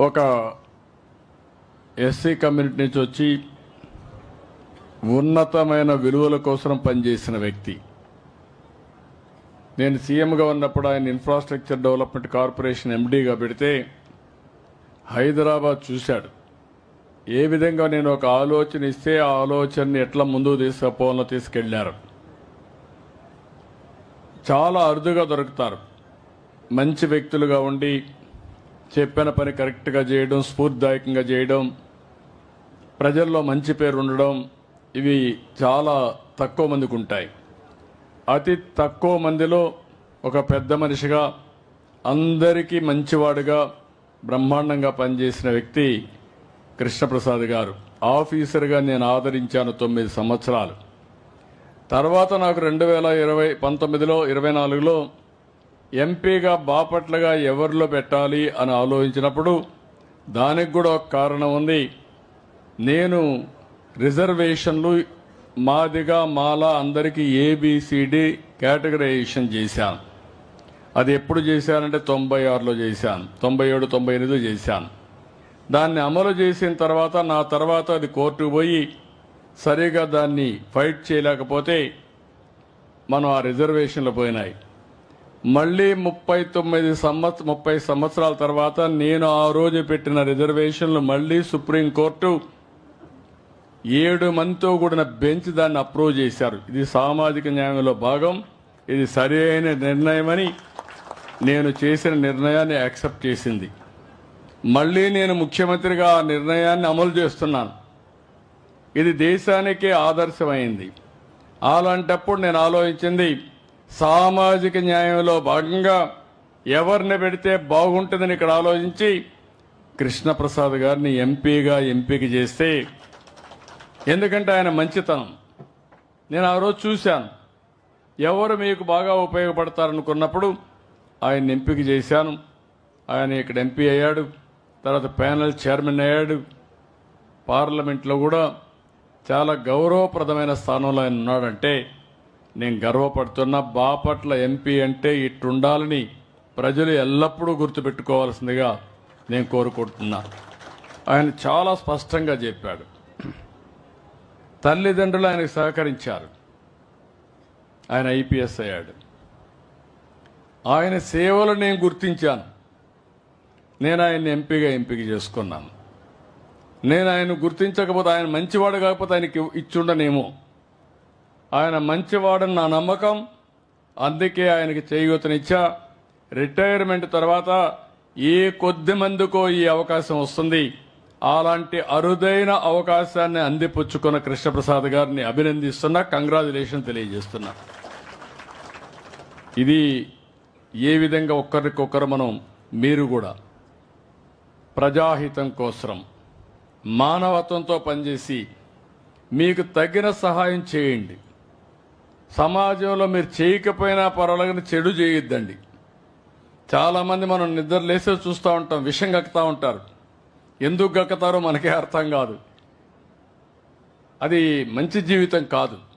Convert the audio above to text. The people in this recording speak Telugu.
ఒక ఎస్సీ కమ్యూనిటీ నుంచి వచ్చి ఉన్నతమైన విలువల కోసం పనిచేసిన వ్యక్తి. నేను సీఎంగా ఉన్నప్పుడు ఆయన ఇన్ఫ్రాస్ట్రక్చర్ డెవలప్మెంట్ కార్పొరేషన్ ఎండీగా పెడితే హైదరాబాద్ చూశాడు. ఏ విధంగా నేను ఒక ఆలోచన ఇస్తే ఆ ఆలోచనని ఎట్లా ముందుకు తీసుకుపోవాలో తీసుకెళ్ళారు చాలా అరుదుగా దొరుకుతారు. మంచి వ్యక్తులుగా ఉండి చెప్పిన పని కరెక్ట్గా చేయడం స్ఫూర్తిదాయకంగా చేయడం ప్రజల్లో మంచి పేరు ఉండడం ఇవి చాలా తక్కువ మందికి ఉంటాయి. అతి తక్కువ మందిలో ఒక పెద్ద మనిషిగా అందరికీ మంచివాడుగా బ్రహ్మాండంగా పనిచేసిన వ్యక్తి కృష్ణప్రసాద్ గారు. ఆఫీసర్గా నేను ఆదరించాను తొమ్మిది సంవత్సరాలు. తర్వాత నాకు రెండు వేల ఇరవై పంతొమ్మిదిలో ఇరవై నాలుగులో ఎంపీగా బాపట్లగా ఎవరిలో పెట్టాలి అని ఆలోచించినప్పుడు దానికి కూడా ఒక కారణం ఉంది. నేను రిజర్వేషన్లు మాదిగా మాలా అందరికీ ఏబిసిడి కేటగరైజేషన్ చేశాను. అది ఎప్పుడు చేశానంటే తొంభై ఆరులో చేశాను. తొంభై ఏడు తొంభై ఎనిమిదిలో చేశాను. దాన్ని అమలు చేసిన తర్వాత నా తర్వాత అది కోర్టుకు పోయి సరిగా దాన్ని ఫైట్ చేయలేకపోతే మనం ఆ రిజర్వేషన్లు పోయినాయి. మళ్ళీ ముప్పై తొమ్మిది సంవత్సర ముప్పై సంవత్సరాల తర్వాత నేను ఆ రోజు పెట్టిన రిజర్వేషన్లు మళ్ళీ సుప్రీంకోర్టు ఏడు మందితో కూడిన బెంచ్ దాన్ని అప్రూవ్ చేశారు. ఇది సామాజిక న్యాయంలో భాగం. ఇది సరైన నిర్ణయమని నేను చేసిన నిర్ణయాన్ని యాక్సెప్ట్ చేసింది. మళ్ళీ నేను ముఖ్యమంత్రిగా ఆ నిర్ణయాన్ని అమలు చేస్తున్నాను. ఇది దేశానికే ఆదర్శమైంది. అలాంటప్పుడు నేను ఆలోచించింది సామాజిక న్యాయంలో భాగంగా ఎవరిని పెడితే బాగుంటుందని ఇక్కడ ఆలోచించి కృష్ణప్రసాద్ గారిని ఎంపీగా ఎంపిక చేస్తే ఎందుకంటే ఆయన మంచితనం. నేను ఆ రోజు చూశాను. ఎవరు మీకు బాగా ఉపయోగపడతారనుకున్నప్పుడు ఆయన ఎంపిక చేశాను. ఆయన ఇక్కడ ఎంపీ అయ్యాడు. తర్వాత ప్యానెల్ చైర్మన్ అయ్యాడు. పార్లమెంట్లో కూడా చాలా గౌరవప్రదమైన స్థానంలో ఆయన ఉన్నాడంటే నేను గర్వపడుతున్న బాపట్ల ఎంపీ అంటే ఇట్టుండాలని ప్రజలు ఎల్లప్పుడూ గుర్తుపెట్టుకోవాల్సిందిగా నేను కోరుకుంటున్నా. ఆయన చాలా స్పష్టంగా చెప్పాడు. తల్లిదండ్రులు ఆయనకు సహకరించారు. ఆయన ఐపీఎస్ అయ్యాడు. ఆయన సేవలు నేను గుర్తించాను. నేను ఆయన్ని ఎంపీగా ఎంపిక చేసుకున్నాను. నేను ఆయన గుర్తించకపోతే ఆయన మంచివాడు కాకపోతే ఆయనకి ఇచ్చుండనేమో ఆయన మంచివాడని నా నమ్మకం. అందుకే ఆయనకి చేయూతనిచ్చా. రిటైర్మెంట్ తర్వాత ఏ కొద్ది మందికో ఈ అవకాశం వస్తుంది. అలాంటి అరుదైన అవకాశాన్ని అందిపుచ్చుకున్న కృష్ణప్రసాద్ గారిని అభినందిస్తున్నా కంగ్రాచులేషన్ తెలియజేస్తున్నా. ఇది ఏ విధంగా ఒక్కరికొకరు మనం మీరు కూడా ప్రజాహితం కోసం మానవత్వంతో పనిచేసి మీకు తగిన సహాయం చేయండి. సమాజంలో మీరు చేయకపోయినా పర్వాలేదు చెడు చేయొద్దండి. చాలామంది మనం నిద్ర లేసే చూస్తూ ఉంటాం విషం గక్కుతూ ఉంటారు. ఎందుకు గక్కుతారో మనకే అర్థం కాదు. అది మంచి జీవితం కాదు.